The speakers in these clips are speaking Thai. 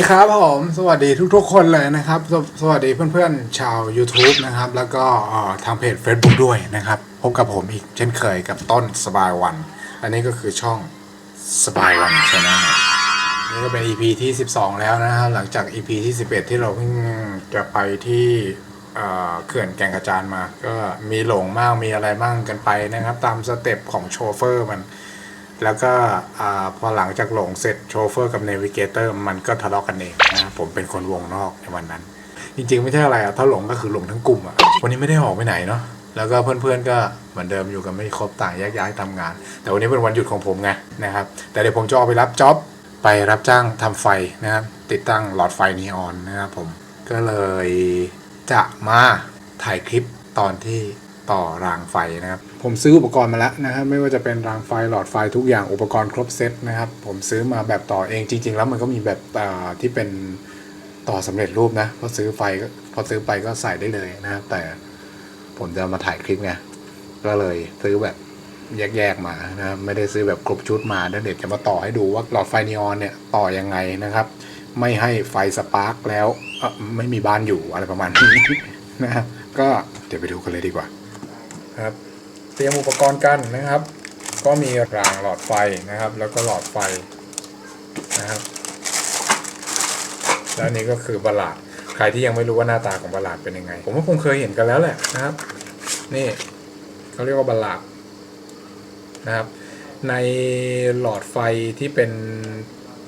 ดีครับผมสวัสดีทุกๆคนเลยนะครับสวสวัสดีเพื่อนๆชาว YouTube นะครับ แล้วก็ทางเพจ Facebook ด้วยนะครับ พบกับผมอีกเช่นเคยกับต้นสบายวัน อันนี้ก็คือช่องสบายวันชนะนี่ก็เป็น EP ที่ 12 แล้วนะครับ หลังจาก EP ที่ 11 ที่เราเพิ่งจะไปที่เอ่อเขื่อนแก่งกระจานมา ก็มีหลงมากมีอะไรมั่งกันไปนะครับ ตามสเต็ปของโชเฟอร์มัน แล้วก็พอหลังจากหลงเสร็จโชเฟอร์กับเนวิเกเตอร์มันก็ทะเลาะกันเองนะผมเป็นคนวงนอกในวันนั้น จริงๆไม่ใช่อะไรอะถ้าหลงก็คือหลงทั้งกลุ่มอะวันนี้ไม่ได้ออกไปไหนเนาะแล้วก็เพื่อนๆก็เหมือนเดิมอยู่กันไม่ครบต่างแยกย้ายทำงาน แต่วันนี้เป็นวันหยุดของผมไงนะครับ แต่เดี๋ยวผมจะออกไปรับจ็อบไปรับจ้างทำไฟนะครับติดตั้งหลอดไฟนีออนนะครับผมก็เลยจะมาถ่ายคลิปตอนที่ต่อรางไฟนะครับ ผมซื้ออุปกรณ์มาแล้วนะครับไม่ว่าจะเป็นรางไฟหลอดไฟทุกอย่างอุปกรณ์ครบเซตนะครับผมซื้อมาแบบต่อเองจริง ๆ แล้วมันก็มีแบบที่เป็นต่อสำเร็จรูปนะพอซื้อไฟก็พอซื้อไปก็ใส่ได้เลยนะครับแต่ผมจะมาถ่ายคลิปไงก็เลยซื้อแบบแยกๆมานะไม่ได้ซื้อแบบครบชุดมาเดี๋ยวจะมาต่อให้ดูว่าหลอดไฟนีออนเนี่ยต่อยังไงนะครับ ไม่ให้ไฟสปาร์กแล้วไม่มีบ้านอยู่อะไรประมาณนี้นะครับก็เดี๋ยวไปดูกันเลยดีกว่าครับ ตรียมอุปกรณ์กันนะครับ ก็มีรางหลอดไฟนะครับ แล้วก็หลอดไฟนะครับ แล้วนี้ก็คือบลลาดใครที่ยังไม่รู้ว่าหน้าตาของบลลาดเป็นยังไง ผมว่าคงเคยเห็นกันแล้วแหละนะครับ นี่เขาเรียกว่าบลลาดนะครับ ในหลอดไฟที่เป็น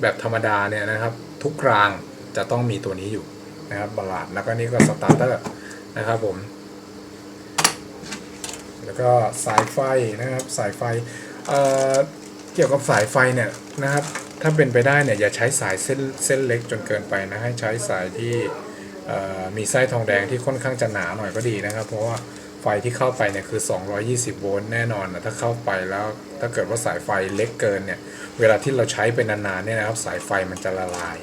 แบบธรรมดาเนี่ยนะครับ ทุกรางจะต้องมีตัวนี้อยู่นะครับบลลาดแล้วก็นี่ก็สตาร์เตอร์นะครับผม แล้วก็สายไฟนะครับสายไฟเเกี่ยวกับสายไฟเนี่ยนะครับถ้าเป็นไปได้เนี่ยอย่าใช้สายเส้นเส้นเล็กจนเกินไปนะให้ใช้สายที่มีไส้ทองแดงที่ค่อนข้างจะหนาหน่อยก็ดีนะครับ เพราะว่าไฟที่เข้าไปเนี่ยคือ 220 โวลต์แน่นอนนะถ้าเข้าไปแล้วถ้าเกิดว่าสายไฟเล็กเกินเนี่ยเวลาที่เราใช้ไปนานๆเนี่ยนะครับสายไฟมันจะละลาย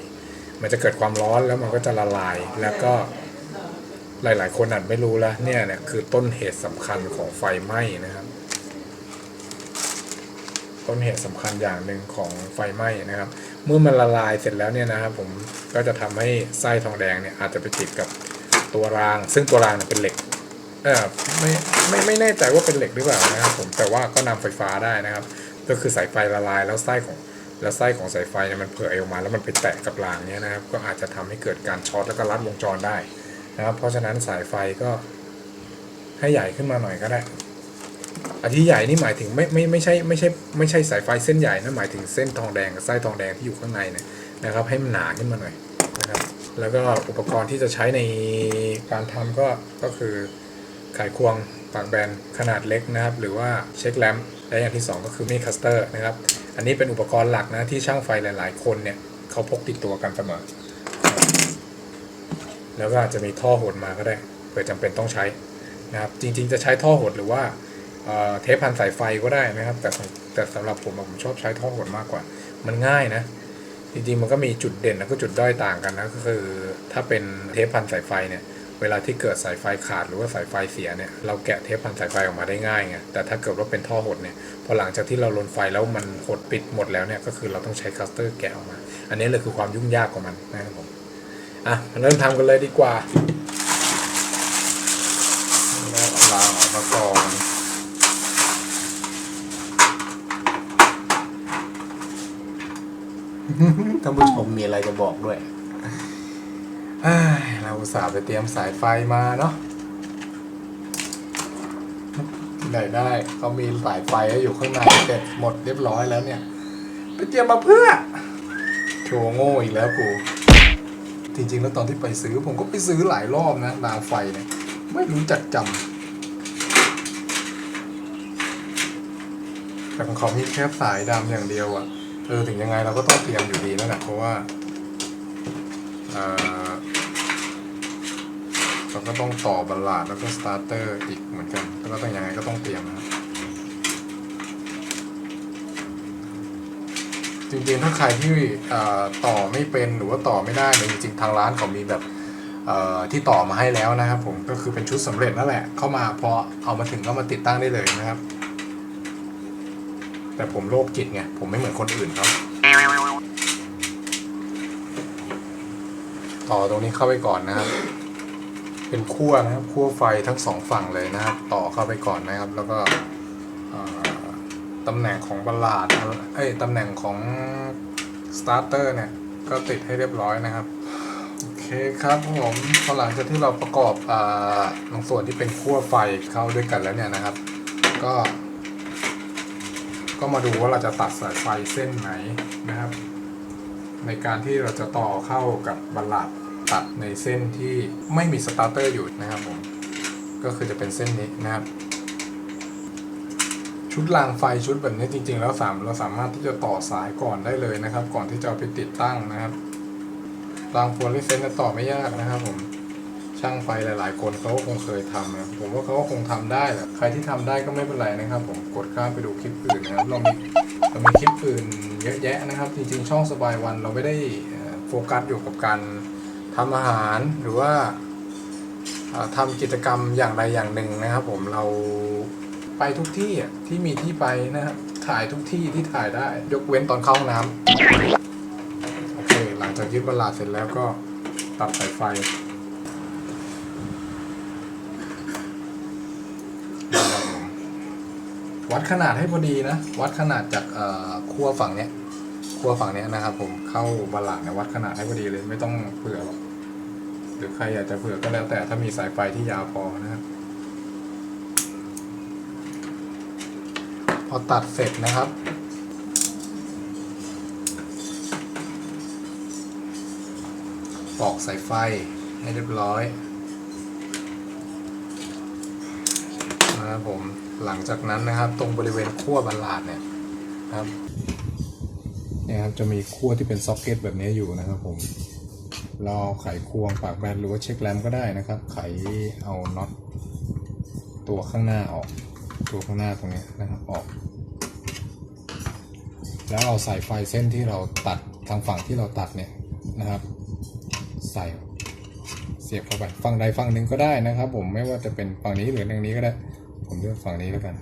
มันจะเกิดความร้อนแล้วมันก็จะละลายแล้วก็ หลาย ๆ คนอาจไม่รู้แล้วเนี่ยเนี่ยคือต้นเหตุสำคัญของไฟไหม้นะครับ ต้นเหตุสำคัญอย่างหนึ่งของไฟไหม้นะครับ เมื่อมันละลายเสร็จแล้วเนี่ยนะครับผมก็จะทำให้ไส้ทองแดงเนี่ยอาจจะไปติดกับตัวราง ซึ่งตัวรางเป็นเหล็กเออไม่ไม่ไม่แน่ใจว่าเป็นเหล็กหรือเปล่านะครับ ผมแต่ว่าก็นำไฟฟ้าได้นะครับ ก็คือสายไฟละลายแล้วไส้ของแล้วไส้ของสายไฟเนี่ยมันเผยออกมา แล้วมันไปแตะกับรางเนี่ยนะครับ ก็อาจจะทำให้เกิดการช็อตแล้วก็ลัดวงจรได้ นะครับ เพราะฉะนั้นสายไฟก็ให้ใหญ่ขึ้นมาหน่อยก็ได้อันที่ใหญ่นี่หมายถึงไม่ไม่ไม่ใช่ไม่ใช่ไม่ใช่สายไฟเส้นใหญ่นะหมายถึงเส้นทองแดงกับไส้ทองแดงที่อยู่ข้างในเนี่ยนะครับ ให้มันหนาขึ้นมาหน่อยนะครับ แล้วก็อุปกรณ์ที่จะใช้ในการทำก็ก็คือไขควงปากแบนขนาดเล็กนะครับ หรือว่าเช็คแลมป์และอย่างที่สองก็คือมีดคัสเตอร์นะครับ อันนี้เป็นอุปกรณ์หลักนะที่ช่างไฟหลาย ๆ คนเนี่ยเขาพกติดตัวกันเสมอ แล้วก็อาจจะมีท่อหดมาก็ได้เผื่อจำเป็นต้องใช้นะครับจริง ๆ จะใช้ท่อหดหรือว่าเทปพันสายไฟก็ได้นะครับ แต่แต่สำหรับผมอะผมชอบใช้ท่อหดมากกว่า มันง่ายนะจริงๆมันก็มีจุดเด่นแล้วก็จุดด้อยต่างกันนะก็คือถ้าเป็นเทปพันสายไฟเนี่ยเวลาที่เกิดสายไฟขาดหรือว่าสายไฟเสียเนี่ยเราแกะเทปพันสายไฟออกมาได้ง่ายไงแต่ถ้าเกิดว่าเป็นท่อหดเนี่ยพอหลังจากที่เราลนไฟแล้วมันหดปิดหมดแล้วเนี่ยก็คือเราต้องใช้คัสเตอร์แกะออกมา อันนี้เลยคือความยุ่งยากของมันนะครับผม อะมาเริ่มทำกันเลยดีกว่าแล้วเอาลางออกมาก่อนท่านผู้ชมมีอะไรจะบอกด้วยเอ้ยเราอุตส่าห์ไปเตรียมสายไฟมาเนาะที่ไหนได้เขามีสายไฟอยู่ข้างในเสร็จหมดเรียบร้อยแล้วเนี่ย ไปเตรียมมาเพื่อโชว์โง่อีกแล้วกู จริงๆ แล้วตอนที่ไปซื้อผมก็ไปซื้อหลายรอบนะรางไฟเนี่ยไม่รู้จักจำแต่ของเขามีแค่สายดำอย่างเดียวอะ่ะเออถึงยังไงเราก็ต้องเตรียมอยู่ดีนั่นแหละเพราะว่าเออเราก็ต้องต่อบรรลาดแล้วก็สตาร์เตอร์อีกเหมือนกันแล้วก็ต้องยังไงก็ต้องเตรียมนะครับ จริงๆ ถ้าใครที่ต่อไม่เป็นหรือว่าต่อไม่ได้เนี่ยจริงๆ ทางร้านเขามีแบบที่ต่อมาให้แล้วนะครับผมก็คือเป็นชุดสำเร็จนั่นแหละ เข้ามาพอเอามาถึงก็มาติดตั้งได้เลยนะครับ แต่ผมโรคจิตไงผมไม่เหมือนคนอื่นเขาต่อตรงนี้เข้าไปก่อนนะครับ เป็นขั้วนะครับขั้วไฟทั้งสองฝั่งเลยนะครับ ต่อเข้าไปก่อนนะครับ แล้วก็ ตำแหน่งของบัลลาดเอ้ยตำแหน่งของสตาร์เตอร์เนี่ย ก็ติดให้เรียบร้อยนะครับ โอเคครับผมพอหลังจากที่เราประกอบอ่าตรงส่วนที่เป็นขั้วไฟเข้าด้วยกันแล้วเนี่ยนะครับ ก็ ก็มาดูว่าเราจะตัดสายไฟเส้นไหนนะครับ ในการที่เราจะต่อเข้ากับบัลลัดตัดในเส้นที่ไม่มีสตาร์เตอร์อยู่นะครับผมก็คือจะเป็นเส้นนี้นะครับ ชุดรางไฟชุดแบบนี้จริง ๆ แล้วสามเราสามารถที่จะต่อสายก่อนได้เลยนะครับ ก่อนที่จะเอาไปติดตั้งนะครับรางฟลูออเรสเซนต์ต่อไม่ยากนะครับผมช่างไฟหลายๆ คนเขาก็คงเคยทำนะผมว่าเขาก็คงทำได้แหละใครที่ทำได้ก็ไม่เป็นไรนะครับ ผมกดข้ามไปดูคลิปอื่นนะครับเรามีเรามีคลิปอื่นเยอะแยะนะครับ จริง ๆ ช่องสบายวันเราไม่ได้โฟกัสอยู่กับการทำอาหารหรือว่าเอ่อทำกิจกรรมอย่างใดอย่างหนึ่งนะครับ ผมเรา ไปทุกที่อะที่มีที่ไปนะครับถ่ายทุกที่ที่ถ่ายได้ ยกเว้นตอนเข้าห้องน้ำโอเค หลังจากยึดบัลลาดเสร็จแล้วก็ตัดสายไฟวัดขนาดให้พอดีนะ วัดขนาดจากเอ่อขั้วฝั่งเนี้ยขั้วฝั่งเนี้ยนะครับผมเข้าบัลลาดเนี่ยวัดขนาดให้พอดีเลยไม่ต้องเผื่อหรอกหรือใครอยากจะเผื่อก็แล้วแต่ถ้ามีสายไฟที่ยาวพอนะครับ พอตัดเสร็จนะครับ ปอกสายไฟให้เรียบร้อยนะครับผมหลังจากนั้นนะครับ ตรงบริเวณขั้วบัลลาดเนี่ยนะครับเนี่ยครับจะมีขั้วที่เป็นซ็อกเก็ตแบบนี้อยู่นะครับผมเรอาไขควงปากแบนหรือว่าเช็คแรมก็ได้นะครับ ไขเอาน็อตตัวข้างหน้าออก ตัวข้างหน้าตรงนี้นะครับออก แล้วเอาสายไฟเส้นที่เราตัดทางฝั่งที่เราตัดเนี่ยนะครับ ใส่เสียบเข้าไปฝั่งใดฝั่งหนึ่งก็ได้นะครับ ผมไม่ว่าจะเป็นฝั่งนี้หรือทางนี้ก็ได้ ผมเลือกฝั่งนี้แล้วกัน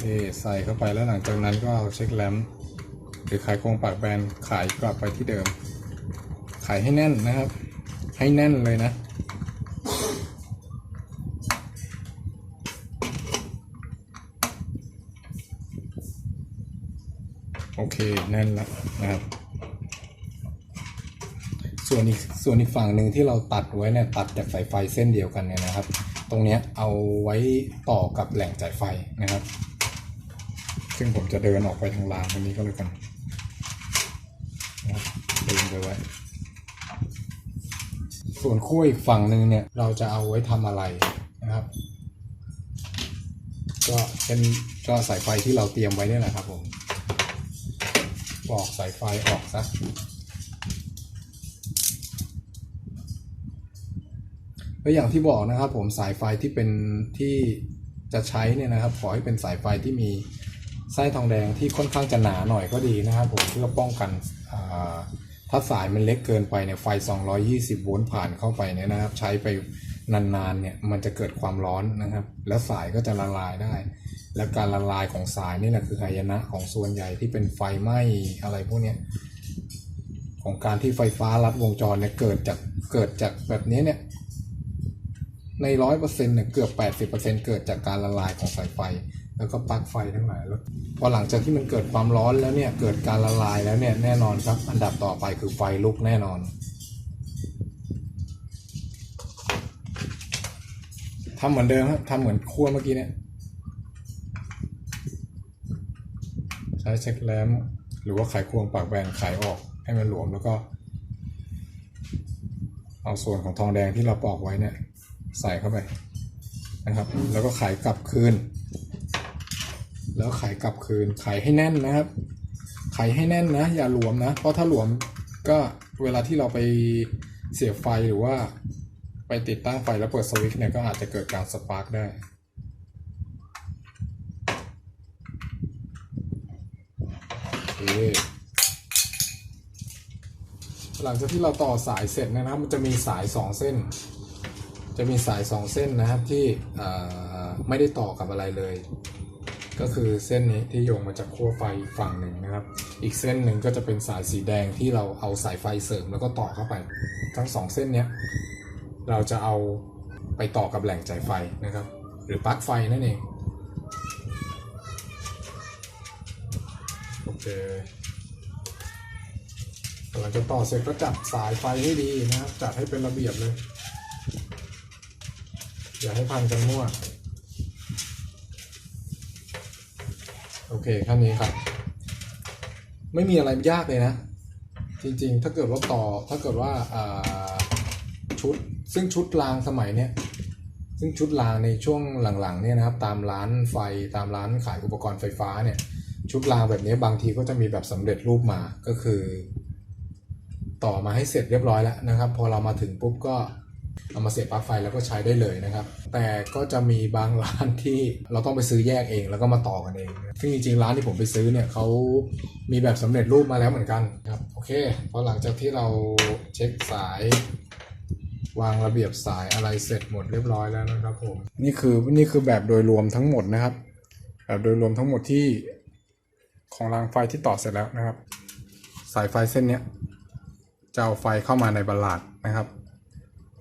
เอใส่เข้าไปแล้วหลังจากนั้นก็เอาเช็คแลมหรือขายโครงปากแบนขายกลับไปที่เดิม ขายให้แน่นนะครับ ให้แน่นเลยนะ เคแน่นแล้วนะครับ ส่วนอีกส่วนอีกฝั่งหนึ่งที่เราตัดไว้เนี่ยตัดจากสายไฟเส้นเดียวกันเนี่ยนะครับ ตรงเนี้ยเอาไว้ต่อกับแหล่งจ่ายไฟนะครับ ซึ่งผมจะเดินออกไปทางรางตรงนี้ก็เลยกันนะครับเดินไปไว้ ส่วนขั้วอีกฝั่งหนึ่งเนี่ยเราจะเอาไว้ทำอะไรนะครับก็เป็นก็สายไฟที่เราเตรียมไว้เนี่ยแหละครับผม บอกสายไฟออกซะก็อย่างที่บอกนะครับผมสายไฟที่เป็นที่จะใช้เนี่ยนะครับขอให้เป็นสายไฟที่มีไส้ทองแดงที่ค่อนข้างจะหนาหน่อยก็ดีนะครับผมเพื่อป้องกันถ้าสายมันเล็กเกินไปเนี่ยไฟ 220 โวลต์ผ่านเข้าไปเนี่ยนะครับ ใช้ไปนานๆเนี่ยมันจะเกิดความร้อนนะครับ แล้วสายก็จะละลายได้ และการละลายของสายนี่แหละคือหายนะของส่วนใหญ่ที่เป็นไฟไหม้อะไรพวกเนี้ยของการที่ไฟฟ้าลัดวงจรเนี่ยเกิดจากเกิดจากแบบนี้เนี่ยในร้อยเปอร์เซ็นต์เนี่ยเกือบแปดสิบเปอร์เซ็นต์เกิดจากการละลายของสายไฟ แล้วก็ปลั๊กไฟทั้งหลายแล้วพอหลังจากที่มันเกิดความร้อนแล้วเนี่ยเกิดการละลายแล้วเนี่ยแน่นอนครับ อันดับต่อไปคือไฟลุกแน่นอน ทำเหมือนเดิมครับทำเหมือนขั้วเมื่อกี้เนี่ย ใช้เช็คแลมหรือว่าไขควงปากแบนไขออกให้มันหลวมแล้วก็ เอาส่วนของทองแดงที่เราปอกไว้เนี่ย ใส่เข้าไปนะครับ แล้วก็ไขกลับคืน แล้วไขกลับคืนไขให้แน่นนะครับ ไขให้แน่นนะ อย่าหลวมนะ เพราะถ้าหลวมก็เวลาที่เราไปเสียบไฟหรือว่า ไปติดตั้งไฟแล้วเปิดสวิตช์เนี่ยก็อาจจะเกิดการสปาร์กได้ โอเค หลังจากที่เราต่อสายเสร็จนะครับ มันจะมีสายสองเส้น จะมีสายสองเส้นนะครับที่ไม่ได้ต่อกับอะไรเลย ก็คือเส้นนี้ที่โยงมาจากขั้วไฟฝั่งหนึ่งนะครับ อีกเส้นหนึ่งก็จะเป็นสายสีแดงที่เราเอาสายไฟเสริมแล้วก็ต่อเข้าไป ทั้งสองเส้นเนี้ยเราจะเอาไปต่อกับแหล่งจ่ายไฟนะครับ หรือปลั๊กไฟนั่นเอง โอเคหลังจากต่อเสร็จก็จัดสายไฟให้ดีนะครับ จัดให้เป็นระเบียบเลย อย่าให้พันกันมั่ว โอเคแค่นี้ครับ ไม่มีอะไรยากเลยนะ จริงๆ ถ้าเกิดว่าต่อ ถ้าเกิดว่าอ่าชุด ซึ่งชุดรางสมัยเนี้ย ซึ่งชุดรางในช่วงหลังๆเนี่ยนะครับ ตามร้านไฟ ตามร้านขายอุปกรณ์ไฟฟ้าเนี่ย ชุดรางแบบนี้บางทีก็จะมีแบบสำเร็จรูปมาก็คือ ต่อมาให้เสร็จเรียบร้อยแล้วนะครับ พอเรามาถึงปุ๊บก็เอามาเสียบปลั๊กไฟแล้วก็ใช้ได้เลยนะครับ แต่ก็จะมีบางร้านที่เราต้องไปซื้อแยกเองแล้วก็มาต่อกันเองซึ่งจริงๆร้านที่ผมไปซื้อเนี่ยเขามีแบบสำเร็จรูปมาแล้วเหมือนกันครับโอเคพอหลังจากที่เราเช็คสายวางระเบียบสายอะไรเสร็จหมดเรียบร้อยแล้วนะครับผมนี่คือนี่คือแบบโดยรวมทั้งหมดนะครับ แบบโดยรวมทั้งหมดที่ ของรางไฟที่ต่อเสร็จแล้วนะครับ สายไฟเส้นเนี้ยจะเอาไฟเข้ามาในบัลลาดนะครับ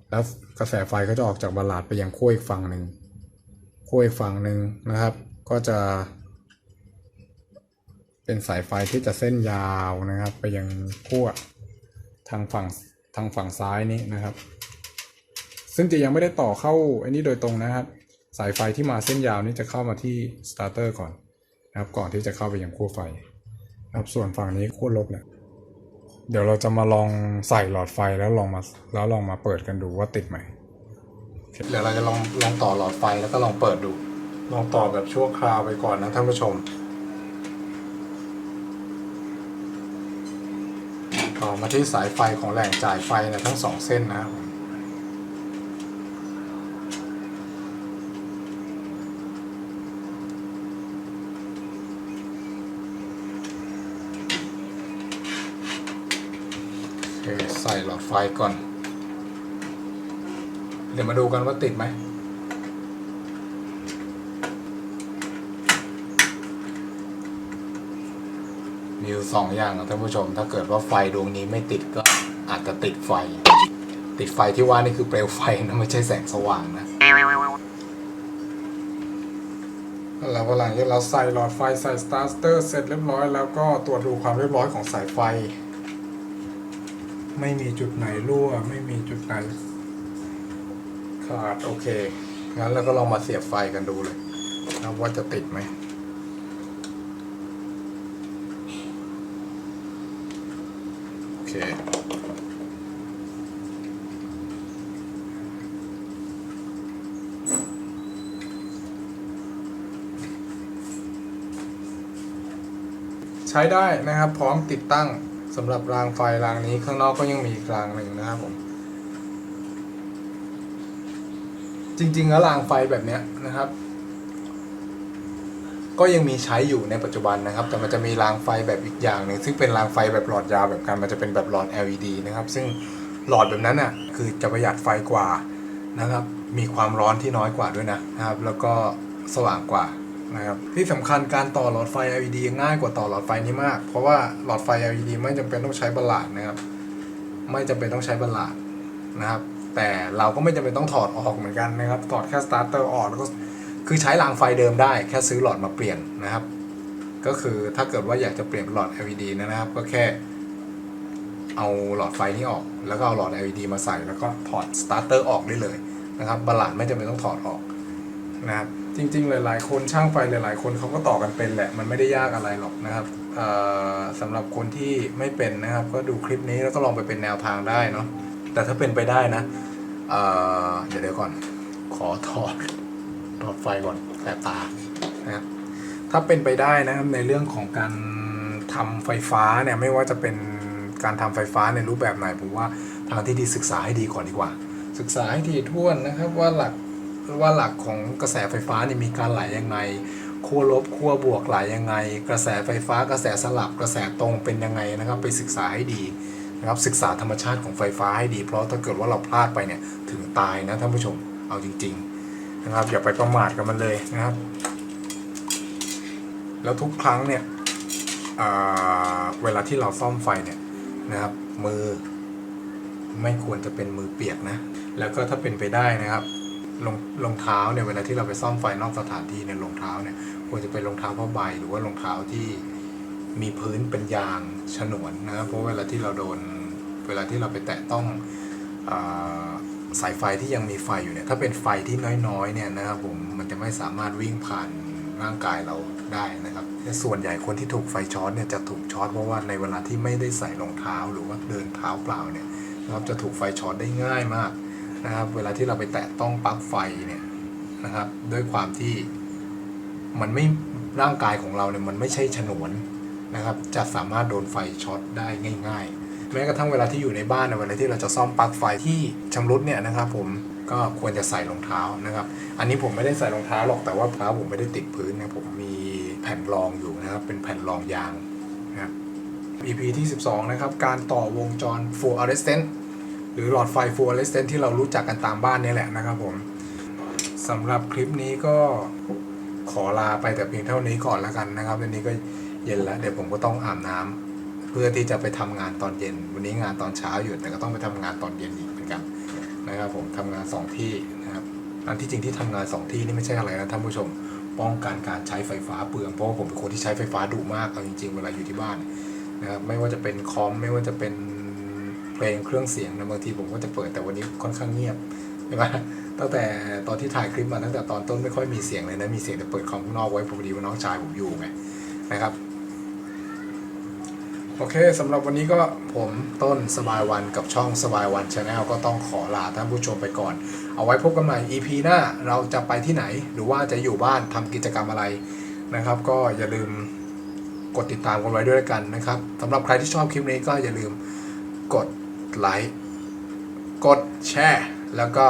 แล้วกระแสไฟก็จะออกจากบัลลาดไปยังขั้วอีกฝั่งหนึ่งขั้วอีกฝั่งหนึ่งนะครับ ก็จะ เป็นสายไฟที่จะเส้นยาวนะครับ ไปยังขั้วทางฝั่งทางฝั่งซ้ายนี้นะครับ ซึ่งจะยังไม่ได้ต่อเข้าอันนี้โดยตรงนะครับ สายไฟที่มาเส้นยาวนี้จะเข้ามาที่สตาร์เตอร์ก่อน นะครับก่อนที่จะเข้าไปยังขั้วไฟนะครับส่วนฝั่งนี้ขั้วลบเนี่ยเดี๋ยวเราจะมาลองใส่หลอดไฟแล้วลองมาแล้วลองมาเปิดกันดูว่าติดไหมเดี๋ยวเราจะลองลองต่อหลอดไฟแล้วก็ลองเปิดดู ลองต่อแบบชั่วคราวไปก่อนนะท่านผู้ชมต่อมาที่สายไฟของแหล่งจ่ายไฟนะทั้งสองเส้นนะครับผมโอเคใส่หลอด ไฟก่อน เดี๋ยวมาดูกันว่าติดไหม มีอยู่สองอย่างนะท่านผู้ชม ถ้าเกิดว่าไฟดวงนี้ไม่ติดก็อาจจะติดไฟ ติดไฟที่ว่านี่คือเปลวไฟนะไม่ใช่แสงสว่างนะแล้วหลังจากเราใส่หลอดไฟใส่สตาร์เตอร์เสร็จเรียบร้อยแล้วก็ตรวจดูความเรียบร้อยของสายไฟ ไม่มีจุดไหนรั่ว ไม่มีจุดไหนขาดโอเค งั้นเราก็ลองมาเสียบไฟกันดูเลยนะว่าจะติดไหมโอเคใช้ได้นะครับพร้อมติดตั้ง สำหรับรางไฟรางนี้ข้างนอกก็ยังมีอีกรางหนึ่งนะครับผม จริงๆแล้วรางไฟแบบนี้นะครับ ก็ยังมีใช้อยู่ในปัจจุบันนะครับ แต่มันจะมีรางไฟแบบอีกอย่างหนึ่งซึ่งเป็นรางไฟแบบหลอดยาวแบบกันมันจะเป็นแบบหลอด LED นะครับ ซึ่งหลอดแบบนั้นอะคือจะประหยัดไฟกว่านะครับ มีความร้อนที่น้อยกว่าด้วยนะนะครับ แล้วก็สว่างกว่า นะครับที่สำคัญการต่อหลอดไฟ LED ง่ายกว่าต่อหลอดไฟนี้มาก เพราะว่าหลอดไฟ LED ไม่จำเป็นต้องใช้บัลลาดนะครับ ไม่จำเป็นต้องใช้บัลลาดนะครับ แต่เราก็ไม่จำเป็นต้องถอดออกเหมือนกันนะครับถอดแค่สตาร์เตอร์ออกแล้วก็คือใช้รางไฟเดิมได้ แค่ซื้อหลอดมาเปลี่ยนนะครับ ก็คือถ้าเกิดว่าอยากจะเปลี่ยนเป็นหลอด LED นะครับ ก็แค่เอาหลอดไฟนี้ออก แล้วก็เอาหลอด LED มาใส่แล้วก็ถอดสตาร์เตอร์ออกได้เลยนะครับบัลลาดไม่จำเป็นต้องถอดออกนะครับ จริง ๆ หลาย ๆ คนช่างไฟหลาย ๆ คนเขาก็ต่อกันเป็นแหละ มันไม่ได้ยากอะไรหรอกนะครับเอ่อสำหรับคนที่ไม่เป็นนะครับ ก็ดูคลิปนี้แล้วก็ลองไปเป็นแนวทางได้เนาะแต่ถ้าเป็นไปได้นะเเดี๋ยวเดี๋ยวก่อน ขอถอดหลอดไฟก่อนแสบตานะครับถ้าเป็นไปได้นะครับในเรื่องของการทำไฟฟ้าเนี่ยไม่ว่าจะเป็นการทำไฟฟ้าในรูปแบบไหนผมว่าทางที่ดีศึกษาให้ดีก่อนดีกว่า ศึกษาให้ถี่วนนะครับว่าหลัก ว่าหลักของกระแสไฟฟ้านี่มีการไหลยังไงขั้วลบขั้วบวกไหลยังไง กระแสไฟฟ้ากระแสสลับกระแสตรงเป็นยังไงนะครับ ไปศึกษาให้ดีนะครับศึกษาธรรมชาติของไฟฟ้าให้ดี เพราะถ้าเกิดว่าเราพลาดไปเนี่ยถึงตายนะท่านผู้ชมเอาจริง ๆนะครับ อย่าไปประมาทกับมันเลยนะครับ แล้วทุกครั้งเนี่ยเเวลาที่เราซ่อมไฟเนี่ยนะครับ มือไม่ควรจะเป็นมือเปียกนะ แล้วก็ถ้าเป็นไปได้นะครับ รองรองเท้าเนี่ยเวลาที่เราไปซ่อมไฟนอกสถานที่เนี่ยรองเท้าเนี่ยควรจะเป็นรองเท้าผ้าใบหรือว่ารองเท้าที่มีพื้นเป็นยางฉนวนนะครับเพราะเวลาที่เราโดนเวลาที่เราไปแตะต้องอสายไฟที่ยังมีไฟอยู่เนี่ยถ้าเป็นไฟที่น้อยๆเนี่ยนะครับผมมันจะไม่สามารถวิ่งผ่านร่างกายเราได้นะครับส่วนใหญ่คนที่ถูกไฟช็อตเนี่ยจะถูกช็อตเพราะว่าในเวลาที่ไม่ได้ใส่รองเท้าหรือว่าเดินเท้าเปล่าเนี่ยนะครับจะถูกไฟช็อตได้ง่ายมาก นะครับ เวลาที่เราไปแตะต้องปลั๊กไฟเนี่ยนะครับ ด้วยความที่มันไม่ร่างกายของเราเนี่ยมันไม่ใช่ฉนวนนะครับ จะสามารถโดนไฟช็อตได้ง่าย ๆ แม้กระทั่งเวลาที่อยู่ในบ้านเนี่ยเวลาที่เราจะซ่อมปลั๊กไฟที่ชำรุดเนี่ยนะครับ ผมก็ควรจะใส่รองเท้านะครับ อันนี้ผมไม่ได้ใส่รองเท้าหรอกแต่ว่าเท้าผมไม่ได้ติดพื้นนะผมมีแผ่นรองอยู่นะครับ เป็นแผ่นรองยางนะครับ EP ที่ 12 นะครับ การต่อวงจร full arrestant หรือหลอดไฟ full arrestant ที่เรารู้จักกันตามบ้านนี่แหละนะครับผมสำหรับคลิปนี้ก็ขอลาไปแต่เพียงเท่านี้ก่อนแล้วกันนะครับวันนี้ก็เย็นแล้ว เดี๋ยวผมก็ต้องอาบน้ำเพื่อที่จะไปทำงานตอนเย็น วันนี้งานตอนเช้าอยู่แต่ก็ต้องไปทำงานตอนเย็นอีกเหมือนกันนะครับผมทำงานสองที่นะครับอันที่จริงที่ทำงานสองที่นี่ไม่ใช่อะไรนะท่านผู้ชมป้องกันการใช้ไฟฟ้าเปลืองเพราะว่าผมเป็นคนที่ใช้ไฟฟ้าดุมากเอาจริง ๆ เวลาอยู่ที่บ้านนะครับไม่ว่าจะเป็นคอมไม่ว่าจะเป็น ลงเครื่องเสียงนะบางทีผมก็จะเปิดแต่วันนี้ค่อนข้างเงียบใช่ไหมตั้งแต่ตอนที่ถ่ายคลิปมาตั้งแต่ตอนต้นไม่ค่อยมีเสียงเลยนะมีเสียงแต่เปิดคอมข้างนอกไว้พอดีว่าน้องชายผมอยู่ไงนะครับโอเคสำหรับวันนี้ก็ผมต้นสบายวันกับช่องสบายวันชาแนลก็ต้องขอลาท่านผู้ชมไปก่อน เอาไว้พบกันใหม่ EP หน้าเราจะไปที่ไหน หรือว่าจะอยู่บ้านทำกิจกรรมอะไรนะครับ ก็อย่าลืมกดติดตามกันไว้ด้วยกันนะครับสำหรับใครที่ชอบคลิปนี้ก็อย่าลืมกด ไลค์กดแชร์แล้วก็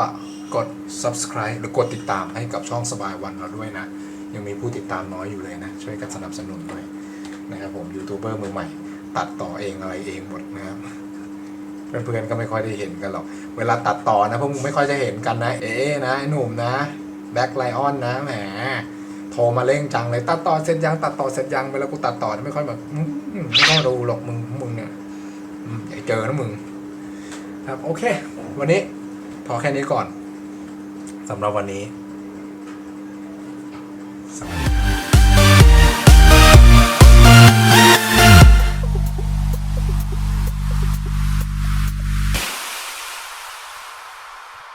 กด subscribe หรือกดติดตามให้กับช่องสบายวันเราด้วยนะ ยังมีผู้ติดตามน้อยอยู่เลยนะ ช่วยกันสนับสนุนด้วยนะครับผมยูทูบเบอร์มือใหม่ ตัดต่อเองอะไรเองหมดนะครับเพื่อนๆก็ไม่ค่อยได้เห็นกันหรอก เวลาตัดต่อนะพวกมึงไม่ค่อยจะเห็นกันนะ เอ๊นะไอ้หนุ่มนะแบ็คไลออนนะแหมโทรมาเร่งจังเลย ตัดต่อเสร็จยังตัดต่อเสร็จยังเวลากูตัดต่อไม่ค่อยแบบไม่ต้องดูหรอกมึงมึงเนี่ยอืมอย่าเจอนะมึง ครับโอเค วันนี้พอแค่นี้ก่อนสำหรับวันนี้